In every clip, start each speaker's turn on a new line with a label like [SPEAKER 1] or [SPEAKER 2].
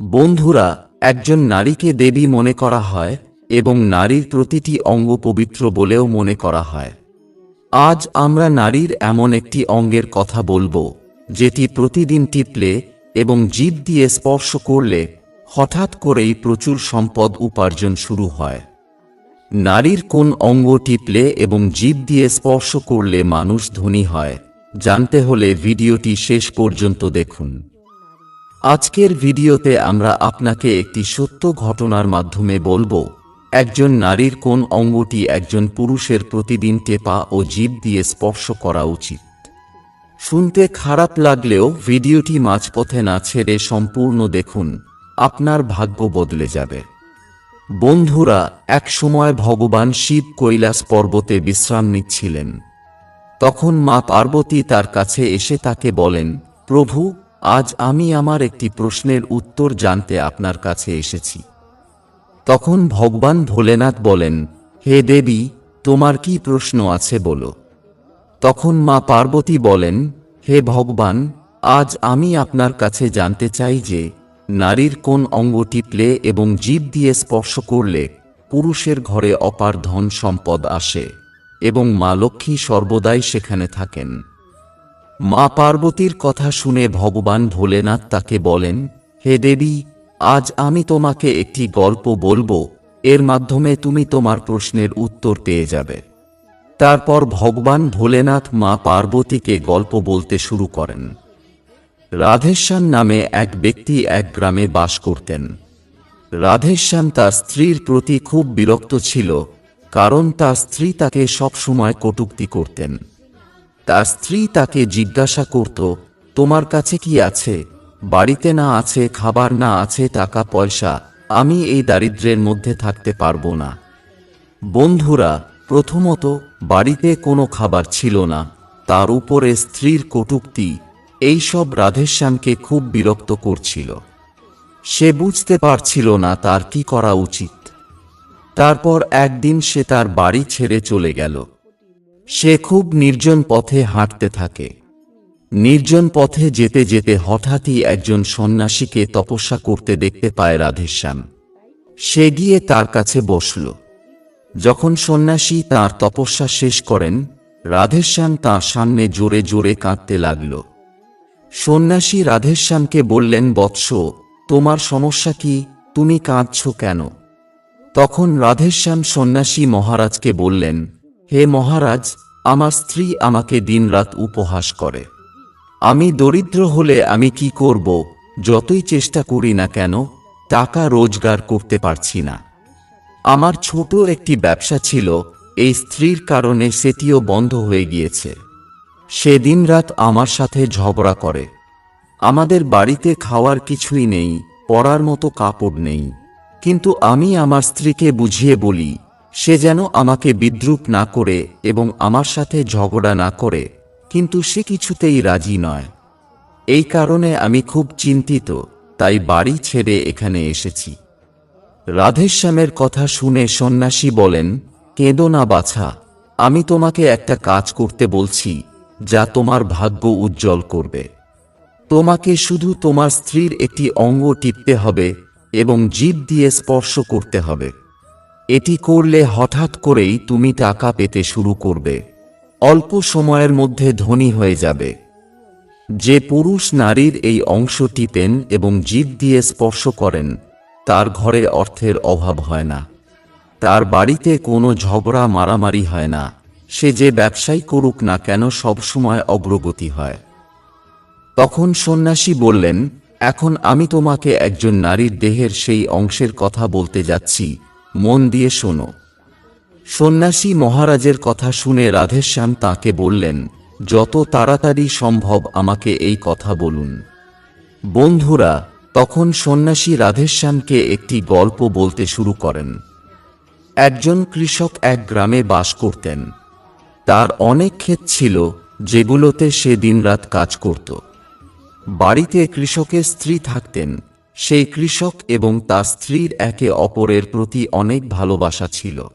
[SPEAKER 1] বন্ধুরা, একজন নারীকে দেবী মনে করা হয় এবং নারীর প্রতিটি অঙ্গ পবিত্র বলেও মনে করা হয়। আজ আমরা নারীর এমন একটি অঙ্গের কথা বলব, যেটি প্রতিদিন টিপলে এবং জীব দিয়ে স্পর্শ করলে হঠাৎ করেই প্রচুর সম্পদ উপার্জন শুরু হয়। নারীর কোন অঙ্গ টিপলে এবং জীব দিয়ে স্পর্শ করলে মানুষ ধনী হয়, জানতে হলে ভিডিওটি শেষ পর্যন্ত দেখুন। আজকের ভিডিওতে আমরা আপনাকে একটি সত্য ঘটনার মাধ্যমে বলব। একজন নারীর কোন অঙ্গটি একজন পুরুষের প্রতিদিন টেপা ও জীব দিয়ে স্পর্শ করা উচিত। শুনতে খারাপ লাগলেও ভিডিওটি মাঝপথে না ছেড়ে সম্পূর্ণ দেখুন। আপনার ভাগ্য বদলে যাবে। বন্ধুরা, এক সময় ভগবান শিব কৈলাস পর্বতে বিশ্রাম নিচ্ছিলেন। তখন মা পার্বতী তার কাছে এসে তাকে বলেন, প্রভু আজ আমি আমার একটি প্রশ্নের উত্তর জানতে আপনার কাছে এসেছি। তখন ভগবান ভোলেনাথ বলেন, হে দেবী, তোমার কি প্রশ্ন আছে বলো? তখন মা পার্বতী বলেন, হে ভগবান, আজ আমি আপনার কাছে জানতে চাই যে, নারীর কোন অঙ্গ টিপলে এবং জীব দিয়ে স্পর্শ করলে পুরুষের ঘরে অপার ধন সম্পদ আসে এবং মা লক্ষ্মী সর্বদাই সেখানে থাকেন। মা পার্বতীর কথা শুনে ভগবান ভোলেনাথ তাকে বলেন, হে দেবী, আজ আমি তোমাকে একটি গল্প বলব। এর মাধ্যমে তুমি তোমার প্রশ্নের উত্তর পেয়ে যাবে। তারপর ভগবান ভোলেনাথ মা পার্বতীকে গল্প বলতে শুরু করেন। রাধেশ্যাম নামে এক ব্যক্তি এক গ্রামে বাস করতেন। রাধেশ্যাম তার স্ত্রীর প্রতি খুব বিরক্ত ছিল, কারণ তার স্ত্রী তাকে সবসময় কটূক্তি করতেন। তার স্ত্রী তাকে জিজ্ঞাসা করত, তোমার কাছে কি আছে? বাড়িতে না আছে, খাবার না আছে, টাকা, পয়সা? আমি এই দারিদ্র্যের মধ্যে থাকতে পারব না। বন্ধুরা, প্রথমত বাড়িতে কোনো খাবার ছিল না। তার উপরে স্ত্রীর কটূক্তি এইসব রাধেশ্যামকে খুব বিরক্ত করছিল। সে বুঝতে পারছিল না তার কি করা উচিত। তারপর একদিন সে তার বাড়ি ছেড়ে চলে গেল। সে খুব নির্জন পথে হাঁটতে থাকে। নির্জন পথে যেতে যেতে হঠাৎই একজন সন্ন্যাসীকে তপস্যা করতে দেখতে পায় রাধেশ্যাম। সে গিয়ে তার কাছে বসল। যখন সন্ন্যাসী তার তপস্যা শেষ করেন, রাধেশ্যাম তাঁর সামনে জোরে জোরে কাঁদতে লাগল। সন্ন্যাসী রাধেশ্যামকে বললেন, বৎস, তোমার সমস্যা কি? তুমি কাঁদছ কেন? তখন রাধেশ্যাম সন্ন্যাসী মহারাজকে বললেন হে মহারাজ, আমার স্ত্রী আমাকে দিনরাত উপহাস করে। আমি দরিদ্র হলে আমি কি করব? যতই চেষ্টা করি না কেন, টাকা রোজগার করতে পারছি না। আমার ছোট একটি ব্যবসা ছিল, এই স্ত্রীর কারণে সেটিও বন্ধ হয়ে গিয়েছে। সে দিনরাত আমার সাথে ঝগড়া করে। আমাদের বাড়িতে খাওয়ার কিছুই নেই, পরার মতো কাপড় নেই। কিন্তু আমি আমার স্ত্রীকে বুঝিয়ে বলি সে যেন আমাকে বিদ্রুপ না করে এবং আমার সাথে ঝগড়া না করে, কিন্তু সে কিছুতেই রাজি নয়। এই কারণে আমি খুব চিন্তিত, তাই বাড়ি ছেড়ে এখানে এসেছি। রাধেশ্যামের কথা শুনে সন্ন্যাসী বলেন, কেঁদো না বাছা, আমি তোমাকে একটা কাজ করতে বলছি, যা তোমার ভাগ্য উজ্জ্বল করবে। তোমাকে শুধু তোমার স্ত্রীর একটি অঙ্গ টিপতে হবে এবং জীব দিয়ে স্পর্শ করতে হবে। এটি করলে হঠাৎ করেই তুমি টাকা পেতে শুরু করবে। অল্প সময়ের মধ্যে ধনী হয়ে যাবে। যে পুরুষ নারীর এই অংশ টিপেন এবং জীব দিয়ে স্পর্শ করেন, তার ঘরে অর্থের অভাব হয় না। তার বাড়িতে কোনো ঝগড়া মারামারি হয় না। সে যে ব্যবসাই করুক না কেন সবসময় অগ্রগতি হয়। তখন সন্ন্যাসী বললেন, এখন আমি তোমাকে একজন নারীর দেহের সেই অংশের কথা বলতে যাচ্ছি। মন দিয়ে শোনো। সন্ন্যাসী মহারাজের কথা শুনে রাধেশ্যাম তাকে বললেন, যত তাড়াতাড়ি সম্ভব আমাকে এই কথা বলুন। বন্ধুরা, তখন সন্ন্যাসী রাধেশ্যামকে একটি গল্প বলতে শুরু করেন। একজন কৃষক এক গ্রামে বাস করতেন। তার অনেক ক্ষেত ছিল, যেগুলোতে সে দিনরাত কাজ করত। বাড়িতে কৃষকের স্ত্রী থাকতেন। সেই কৃষক এবং তার স্ত্রীর একে অপরের প্রতি অনেক ভালোবাসা ছিল।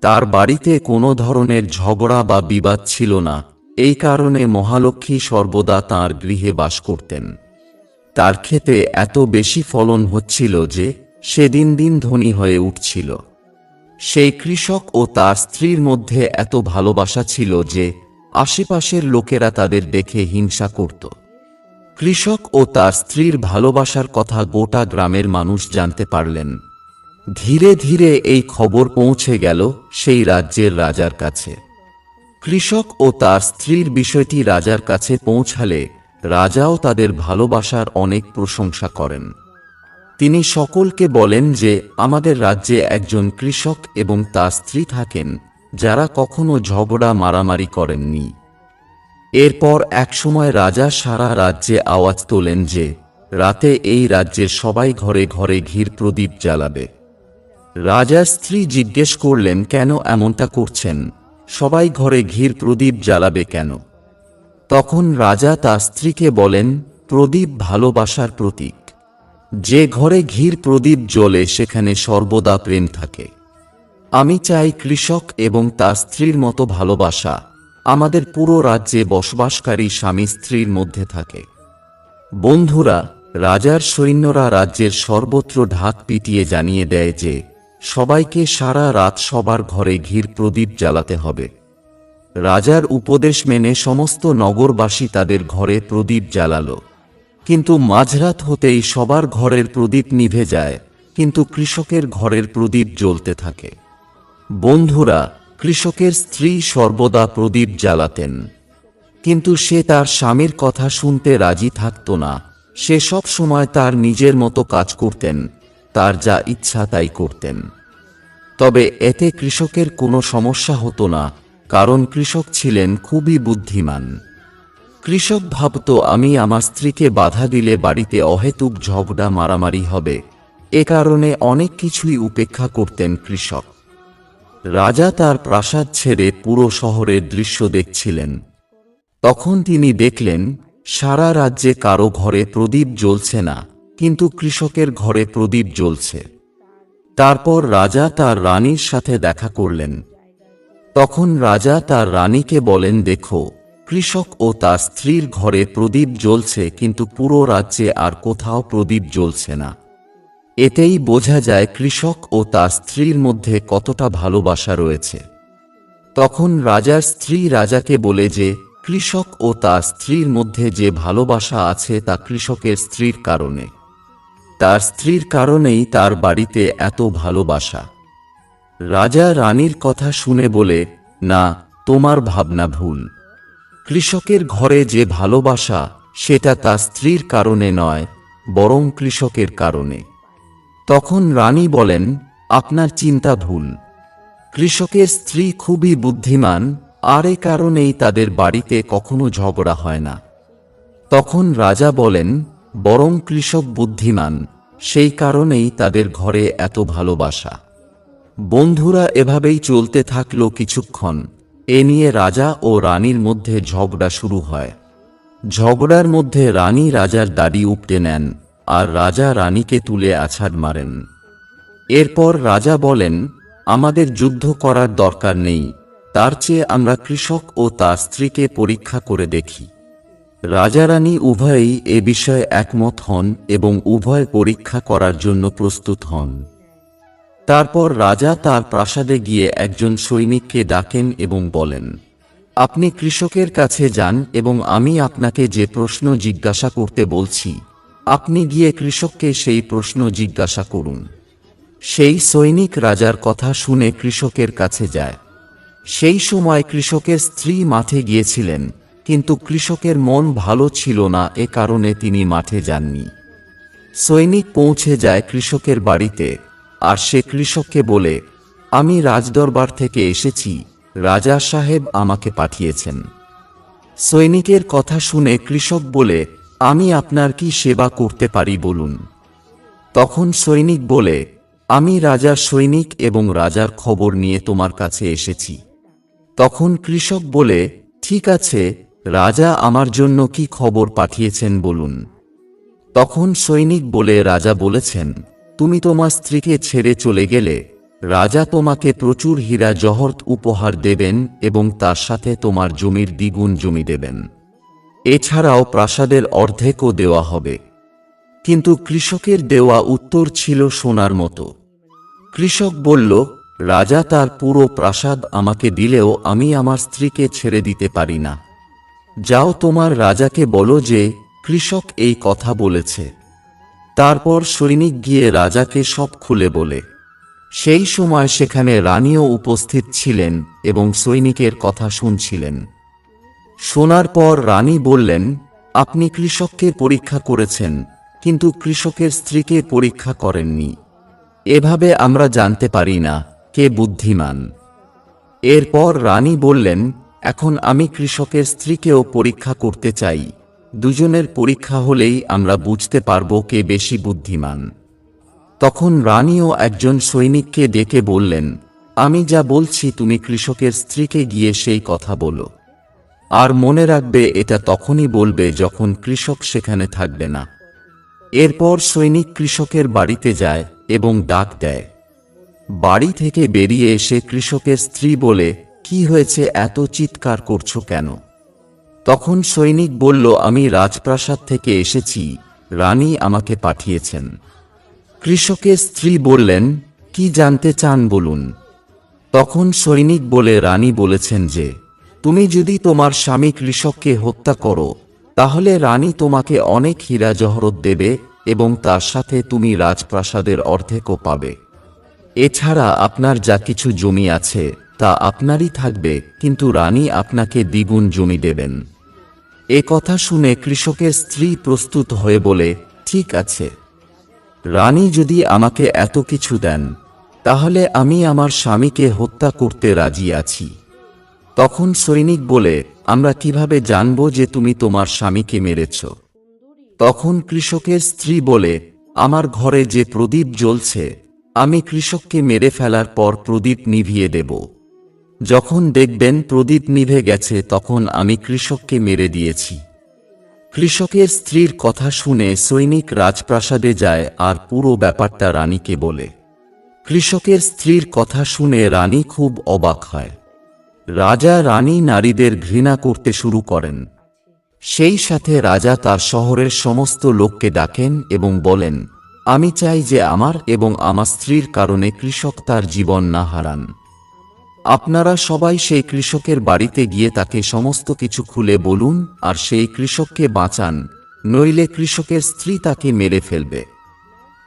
[SPEAKER 1] তার বাড়িতে কোনো ধরনের ঝগড়া বা বিবাদ ছিল না। এই কারণে মহালক্ষ্মী সর্বদা তাঁর গৃহে বাস করতেন। তার ক্ষেতে এত বেশি ফলন হচ্ছিল যে সে দিন দিন ধনী হয়ে উঠছিল। সেই কৃষক ও তার স্ত্রীর মধ্যে এত ভালোবাসা ছিল যে আশেপাশের লোকেরা তাদের দেখে হিংসা করত। কৃষক ও তার স্ত্রীর ভালোবাসার কথা গোটা গ্রামের মানুষ জানতে পারলেন। ধীরে ধীরে এই খবর পৌঁছে গেল সেই রাজ্যের রাজার কাছে। কৃষক ও তার স্ত্রীর বিষয়টি রাজার কাছে পৌঁছালে রাজাও তাদের ভালোবাসার অনেক প্রশংসা করেন। তিনি সকলকে বলেন যে, আমাদের রাজ্যে একজন কৃষক এবং তার স্ত্রী থাকেন যারা কখনো ঝগড়া মারামারি করেননি। এরপর একসময় রাজা সারা রাজ্যে আওয়াজ তোলেন যে, রাতে এই রাজ্যের সবাই ঘরে ঘরে ঘির প্রদীপ জ্বালাবে। রাজার স্ত্রী জিজ্ঞেস করলেন, কেন এমনটা করছেন? সবাই ঘরে ঘির প্রদীপ জ্বালাবে কেন? তখন রাজা তার স্ত্রীকে বলেন, প্রদীপ ভালোবাসার প্রতীক। যে ঘরে ঘির প্রদীপ জ্বলে, সেখানে সর্বদা প্রেম থাকে। আমি চাই কৃষক এবং তার স্ত্রীর মতো ভালোবাসা। আমাদের পুরো রাজ্যে বসবাসকারী স্বামী স্ত্রীর মধ্যে থাকে। বন্ধুরা, রাজার সৈন্যরা রাজ্যের সর্বত্র ঢাক পিটিয়ে জানিয়ে দেয় যে, সবাইকে সারা রাত সবার ঘরে ঘির প্রদীপ জ্বালাতে হবে। রাজার উপদেশ মেনে সমস্ত নগরবাসী তাদের ঘরে প্রদীপ জ্বালাল। কিন্তু মাঝরাত হতেই সবার ঘরের প্রদীপ নিভে যায়, কিন্তু কৃষকের ঘরের প্রদীপ জ্বলতে থাকে। বন্ধুরা কৃষকের স্ত্রী সর্বদা প্রদীপ জ্বালাতেন। কিন্তু সে তার স্বামীর কথা শুনতে রাজি থাকত না। সে সব সময় তার নিজের মতো কাজ করতেন, তার যা ইচ্ছা তাই করতেন। তবে এতে কৃষকের কোনো সমস্যা হতো না, কারণ কৃষক ছিলেন খুবই বুদ্ধিমান। কৃষক ভাবত, আমি আমার স্ত্রীকে বাধা দিলে বাড়িতে অহেতুক ঝগড়া মারামারি হবে। এ কারণে অনেক কিছুই উপেক্ষা করতেন কৃষক। রাজা তার প্রাসাদ ছেড়ে পুরো শহরের দৃশ্য দেখছিলেন। তখন তিনি দেখলেন, সারা রাজ্যে কারও ঘরে প্রদীপ জ্বলছে না, কিন্তু কৃষকের ঘরে প্রদীপ জ্বলছে। তারপর রাজা তার রানীর সাথে দেখা করলেন। তখন রাজা তার রানীকে বলেন, দেখো, কৃষক ও তার স্ত্রীর ঘরে প্রদীপ জ্বলছে, কিন্তু পুরো রাজ্যে আর কোথাও প্রদীপ জ্বলছে না। এতেই বোঝা যায় কৃষক ও তার স্ত্রীর মধ্যে কতটা ভালোবাসা রয়েছে। তখন রাজার স্ত্রী রাজাকে বলে যে, কৃষক ও তার স্ত্রীর মধ্যে যে ভালোবাসা আছে তা কৃষকের স্ত্রীর কারণে। তার স্ত্রীর কারণেই তার বাড়িতে এত ভালোবাসা রাজা রানীর কথা শুনে বলে, না, তোমার ভাবনা ভুল। কৃষকের ঘরে যে ভালোবাসা, সেটা তার স্ত্রীর কারণে নয়, বরং কৃষকের কারণে। তখন রানী বলেন, আপনার চিন্তা ভুল। কৃষকের স্ত্রী খুবই বুদ্ধিমান, আর এ কারণেই তাদের বাড়িতে কখনো ঝগড়া হয় না। তখন রাজা বলেন, বরং কৃষক বুদ্ধিমান, সেই কারণেই তাদের ঘরে এত ভালোবাসা। বন্ধুরা এভাবেই চলতে থাকল কিছুক্ষণ। এ নিয়ে রাজা ও রানীর মধ্যে ঝগড়া শুরু হয়। ঝগড়ার মধ্যে রানী রাজার দাড়ি উপটে নেন। আর রাজা রানীকে তুলে আছাড় মারেন। এরপর রাজা বলেন, আমাদের যুদ্ধ করার দরকার নেই। তার চেয়ে আমরা কৃষক ও তার স্ত্রীকে পরীক্ষা করে দেখি। রাজা রানী উভয়েই এ বিষয়ে একমত হন এবং উভয় পরীক্ষা করার জন্য প্রস্তুত হন। তারপর রাজা তার প্রাসাদে গিয়ে একজন সৈনিককে ডাকেন এবং বলেন, আপনি কৃষকের কাছে যান এবং আমি আপনাকে যে প্রশ্ন জিজ্ঞাসা করতে বলছি আপনি গিয়ে কৃষককে সেই প্রশ্ন জিজ্ঞাসা করুন। সেই সৈনিক রাজার কথা শুনে কৃষকের কাছে যায়। সেই সময় কৃষকের স্ত্রী মাঠে গিয়েছিলেন, কিন্তু কৃষকের মন ভালো ছিল না, এ কারণে তিনি মাঠে যাননি। সৈনিক পৌঁছে যায় কৃষকের বাড়িতে, আর সে কৃষককে বলে, আমি রাজদরবার থেকে এসেছি, রাজা সাহেব আমাকে পাঠিয়েছেন। সৈনিকের কথা শুনে কৃষক বলে আমি আপনার কি সেবা করতে পারি বলুন। তখন সৈনিক বলে, আমি রাজার সৈনিক এবং রাজার খবর নিয়ে তোমার কাছে এসেছি। তখন কৃষক বলে, ঠিক আছে, রাজা আমার জন্য কি খবর পাঠিয়েছেন বলুন। তখন সৈনিক বলে, রাজা বলেছেন, তুমি তোমার স্ত্রীকে ছেড়ে চলে গেলে, রাজা তোমাকে প্রচুর হীরা জহরত উপহার দেবেন এবং তার সাথে তোমার জমির দ্বিগুণ জমি দেবেন। এছাড়াও প্রাসাদের অর্ধেকও দেওয়া হবে। কিন্তু কৃষকের দেওয়া উত্তর ছিল সোনার মতো। কৃষক বলল, রাজা তার পুরো প্রাসাদ আমাকে দিলেও আমি আমার স্ত্রীকে ছেড়ে দিতে পারি না। যাও তোমার রাজাকে বলো যে কৃষক এই কথা বলেছে। তারপর সৈনিক গিয়ে রাজাকে সব খুলে বলে। সেই সময় সেখানে রানীও উপস্থিত ছিলেন এবং সৈনিকের কথা শুনছিলেন। শোনার পর রানী বললেন, আপনি কৃষককে পরীক্ষা করেছেন, কিন্তু কৃষকের স্ত্রীকে পরীক্ষা করেননি। এভাবে আমরা জানতে পারি না কে বুদ্ধিমান। এরপর রানী বললেন, এখন আমি কৃষকের স্ত্রীকেও পরীক্ষা করতে চাই। দুজনের পরীক্ষা হলেই আমরা বুঝতে পারব কে বেশি বুদ্ধিমান। তখন রানীও একজন সৈনিককে ডেকে বললেন, আমি যা বলছি তুমি কৃষকের স্ত্রীকে গিয়ে সেই কথা বলো। আর মনে রাখবে, এটা তখনই বলবে যখন কৃষক সেখানে থাকবে না। এরপর সৈনিক কৃষকের বাড়িতে যায় এবং ডাক দেয়। বাড়ি থেকে বেরিয়ে এসে কৃষকের স্ত্রী বলে, কি হয়েছে, এত চিৎকার করছ কেন? তখন সৈনিক বলল, আমি রাজপ্রাসাদ থেকে এসেছি, রানী আমাকে পাঠিয়েছেন। কৃষকের স্ত্রী বললেন, কি জানতে চান বলুন। তখন সৈনিক বলে, রানী বলেছেন যে তুমি যদি তোমার স্বামী কৃষককে হত্যা করো, তাহলে রানী তোমাকে অনেক হীরা জহরত দেবে এবং তার সাথে তুমি রাজপ্রাসাদের অর্ধেকও পাবে। এছাড়া আপনার যা কিছু জমি আছে, তা আপনারই থাকবে, কিন্তু রানী আপনাকে দ্বিগুণ জমি দেবেন। এ কথা শুনে কৃষকের স্ত্রী প্রস্তুত হয়ে বলে, ঠিক আছে। রানী যদি আমাকে এত কিছু দেন, তাহলে আমি আমার স্বামীকে হত্যা করতে রাজি আছি। তখন সৈনিক বলে, আমরা কীভাবে জানব যে তুমি তোমার স্বামীকে মেরেছ? তখন কৃষকের স্ত্রী বলে, আমার ঘরে যে প্রদীপ জ্বলছে, আমি কৃষককে মেরে ফেলার পর প্রদীপ নিভিয়ে দেব। যখন দেখবেন প্রদীপ নিভে গেছে, তখন আমি কৃষককে মেরে দিয়েছি। কৃষকের স্ত্রীর কথা শুনে সৈনিক রাজপ্রাসাদে যায় আর পুরো ব্যাপারটা রানীকে বলে। কৃষকের স্ত্রীর কথা শুনে রানী খুব অবাক হয়। রাজা রানী নারীদের ঘৃণা করতে শুরু করেন। সেই সাথে রাজা তার শহরের সমস্ত লোককে ডাকেন এবং বলেন, আমি চাই যে আমার এবং আমার স্ত্রীর কারণে কৃষক তার জীবন না হারান। আপনারা সবাই সেই কৃষকের বাড়িতে গিয়ে তাকে সমস্ত কিছু খুলে বলুন আর সেই কৃষককে বাঁচান, নইলে কৃষকের স্ত্রী তাকে মেরে ফেলবে।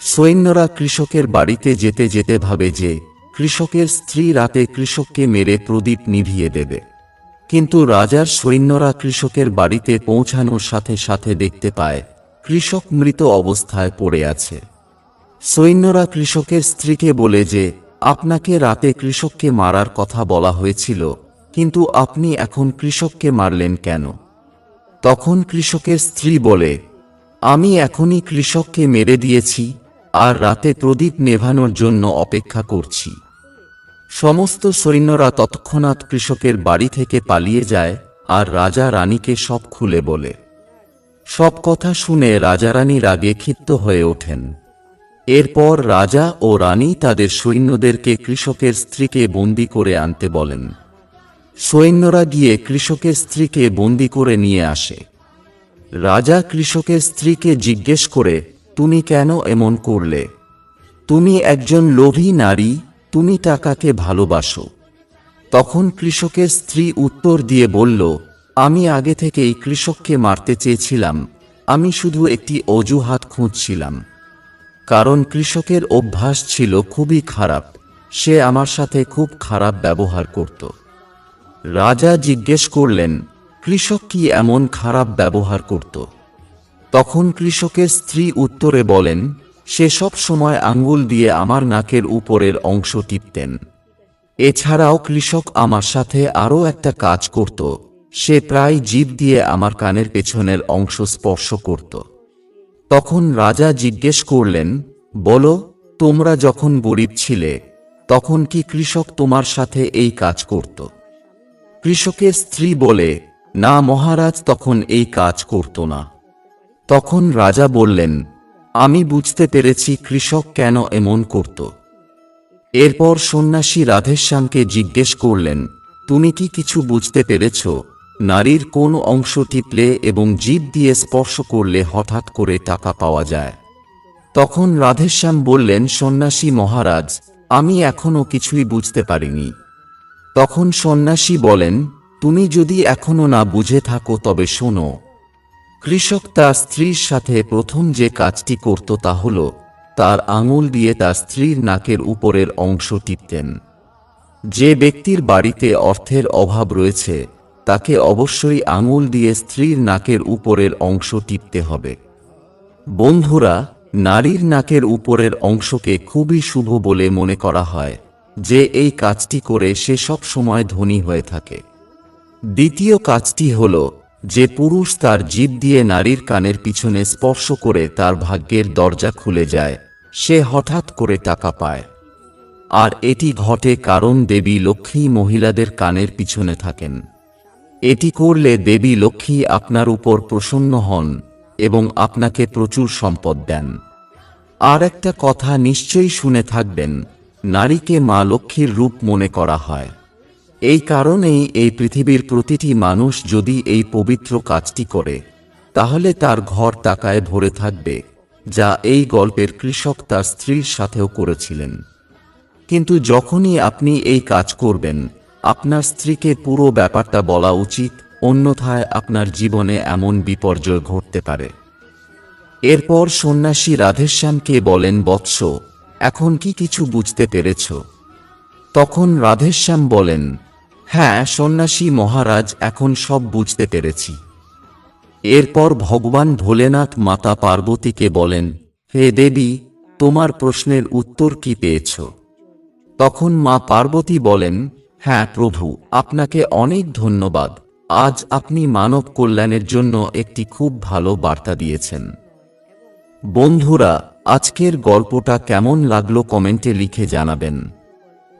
[SPEAKER 1] সৈন্যরা কৃষকের বাড়িতে যেতে যেতে ভাবে যে কৃষকের স্ত্রী রাতে কৃষককে মেরে প্রদীপ নিভিয়ে দেবে। কিন্তু রাজার সৈন্যরা কৃষকের বাড়িতে পৌঁছানোর সাথে সাথে দেখতে পায়, কৃষক মৃত অবস্থায় পড়ে আছে। সৈন্যরা কৃষকের স্ত্রীকে বলে যে, আপনাকে রাতে কৃষককে মারার কথা বলা হয়েছিল, কিন্তু আপনি এখন কৃষককে মারলেন কেন? তখন কৃষকের স্ত্রী বলে, আমি এখনই কৃষককে মেরে দিয়েছি, আর রাতে প্রদীপ নেভানোর জন্য অপেক্ষা করছি। সমস্ত সৈন্যরা তৎক্ষণাৎ কৃষকের বাড়ি থেকে পালিয়ে যায়, আর রাজা রানীকে সব খুলে বলে। সব কথা শুনে রাজারানী রাগে ক্ষিপ্ত হয়ে ওঠেন। এরপর রাজা ও রানী তাদের সৈন্যদেরকে কৃষকের স্ত্রীকে বন্দি করে আনতে বলেন। সৈন্যরা গিয়ে কৃষকের স্ত্রীকে বন্দি করে নিয়ে আসে। রাজা কৃষকের স্ত্রীকে জিজ্ঞেস করে, তুমি কেন এমন করলে? তুমি একজন লোভী নারী তুমি টাকাকে ভালোবাসো। তখন কৃষকের স্ত্রী উত্তর দিয়ে বলল, আমি আগে থেকেই কৃষককে মারতে চেয়েছিলাম। আমি শুধু একটি অজুহাত খুঁজছিলাম। কারণ কৃষকের অভ্যাস ছিল খুবই খারাপ। সে আমার সাথে খুব খারাপ ব্যবহার করত। রাজা জিজ্ঞেস করলেন, কৃষক কি এমন খারাপ ব্যবহার করত? তখন কৃষকের স্ত্রী উত্তরে বলেন সে সব সময় আঙ্গুল দিয়ে আমার নাকের উপরের অংশ টিপতেন। এছাড়াও কৃষক আমার সাথে আরও একটা কাজ করত। সে প্রায় জিভ দিয়ে আমার কানের পেছনের অংশ স্পর্শ করত। তখন রাজা জিজ্ঞেস করলেন, বলো, তোমরা যখন গরিব ছিলে, তখন কি কৃষক তোমার সাথে এই কাজ করত? কৃষকের স্ত্রী বলে, না মহারাজ, তখন এই কাজ করত না। তখন রাজা বললেন আমি বুঝতে পেরেছি কৃষক কেন এমন করত। এরপর সন্ন্যাসী রাধেশ্যামকে জিজ্ঞেস করলেন, তুমি কি কিছু বুঝতে পেরেছ? নারীর কোন অংশ টিপলে এবং জীব দিয়ে স্পর্শ করলে হঠাৎ করে টাকা পাওয়া যায়? তখন রাধেশ্যাম বললেন, সন্ন্যাসী মহারাজ, আমি এখনও কিছুই বুঝতে পারিনি। তখন সন্ন্যাসী বলেন, তুমি যদি এখনও না বুঝে থাকো তবে শোনো কৃষক তার স্ত্রীর সাথে প্রথম যে কাজটি করত তা হল তার আঙুল দিয়ে তার স্ত্রীর নাকের উপরের অংশ টিপতেন। যে ব্যক্তির বাড়িতে অর্থের অভাব রয়েছে, তাকে অবশ্যই আঙুল দিয়ে স্ত্রীর নাকের উপরের অংশ টিপতে হবে। বন্ধুরা, নারীর নাকের উপরের অংশকে খুবই শুভ বলে মনে করা হয়, যে এই কাজটি করে সে সব সময় ধনী হয়ে থাকে। দ্বিতীয় কাজটি হল যে পুরুষ তার জীব দিয়ে নারীর কানের পিছনে স্পর্শ করে তার ভাগ্যের দরজা খুলে যায়, সে হঠাৎ করে টাকা পায়। আর এটি ঘটে কারণ দেবী লক্ষ্মী মহিলাদের কানের পিছনে থাকেন। এটি করলে দেবী লক্ষ্মী আপনার উপর প্রসন্ন হন এবং আপনাকে প্রচুর সম্পদ দেন। আর একটা কথা নিশ্চয়ই শুনে থাকবেন, নারীকে মা লক্ষ্মীর রূপ মনে করা হয়। এই কারণেই এই পৃথিবীর প্রতিটি মানুষ যদি এই পবিত্র কাজটি করে, তাহলে তার ঘর টাকায় ভরে থাকবে, যা এই গল্পের কৃষক তার স্ত্রীর সাথেও করেছিলেন। কিন্তু যখনই আপনি এই কাজ করবেন, আপনার স্ত্রীকে পুরো ব্যাপারটা বলা উচিত, অন্যথায় আপনার জীবনে এমন বিপর্যয় ঘটতে পারে। এরপর সন্ন্যাসী রাধেশ্যামকে বলেন, বৎস, এখন কি কিছু বুঝতে পেরেছ? তখন রাধেশ্যাম বলেন হ্যাঁ সন্ন্যাসী মহারাজ, এখন সব বুঝতে পেরেছি। এরপর ভগবান ভোলেনাথ মাতা পার্বতীকে বলেন, হে দেবী, তোমার প্রশ্নের উত্তর কি পেয়েছ? তখন মা পার্বতী বলেন হ্যাঁ প্রভু, আপনাকে অনেক ধন্যবাদ। আজ আপনি মানব কল্যাণের জন্য একটি খুব ভালো বার্তা দিয়েছেন। বন্ধুরা, আজকের গল্পটা কেমন লাগল কমেন্টে লিখে জানাবেন।